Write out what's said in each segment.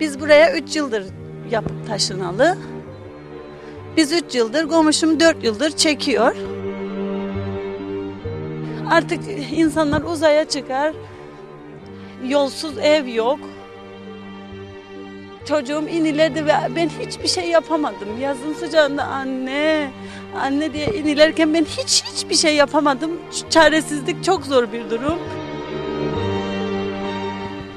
Biz buraya 3 yıldır yapıp taşınalı. Biz 3 yıldır, komşum 4 yıldır çekiyor. Artık insanlar uzaya çıkar. Yolsuz ev yok. Çocuğum iniledi ve ben hiçbir şey yapamadım. Yazın sıcağında anne, anne diye inilerken ben hiç hiçbir şey yapamadım. Çaresizlik çok zor bir durum.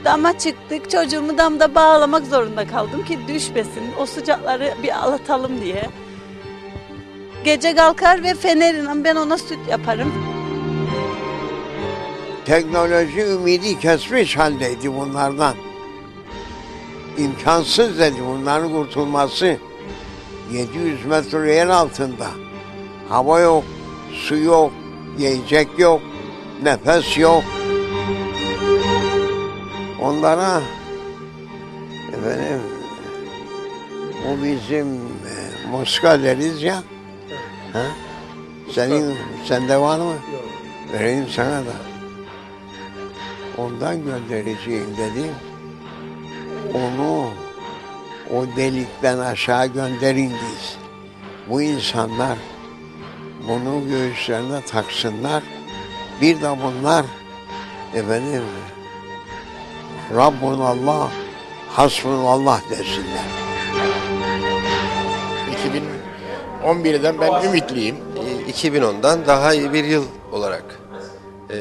Dama çıktık. Çocuğumu damda bağlamak zorunda kaldım ki düşmesin. O sıcakları bir alatalım diye. Gece kalkar ve fenerle ben ona süt yaparım. Teknoloji ümidi kesmiş haldeydi bunlardan. İmkansız dedi bunların kurtulması. 700 metre yer altında. Hava yok, su yok, yiyecek yok, nefes yok. Onlara efendim o bizim e, muska deriz ya. Ha? Senin sende var mı? Vereyim sana da. Ondan göndereceğim dedim. Onu o delikten aşağı gönderin biz. Bu insanlar bunu göğüslerine taksınlar. Bir de bunlar efendim Rabbun Allah, hasbun Allah desinler. 2011'den ben ümitliyim. E, 2010'dan daha iyi bir yıl olarak e,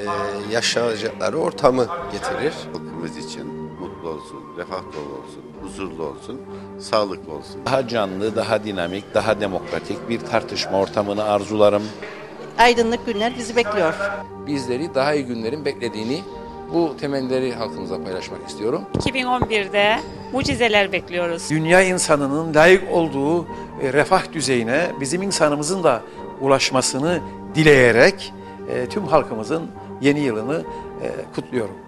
yaşanacakları ortamı getirir. halkımız için mutlu olsun, refah dolu olsun, huzurlu olsun, sağlıklı olsun. Daha canlı, daha dinamik, daha demokratik bir tartışma ortamını arzularım. aydınlık günler bizi bekliyor. bizleri daha iyi günlerin beklediğini bu temelleri halkımıza paylaşmak istiyorum. 2011'de mucizeler bekliyoruz. dünya insanının layık olduğu e, refah düzeyine bizim insanımızın da ulaşmasını dileyerek e, tüm halkımızın yeni yılını e, kutluyorum.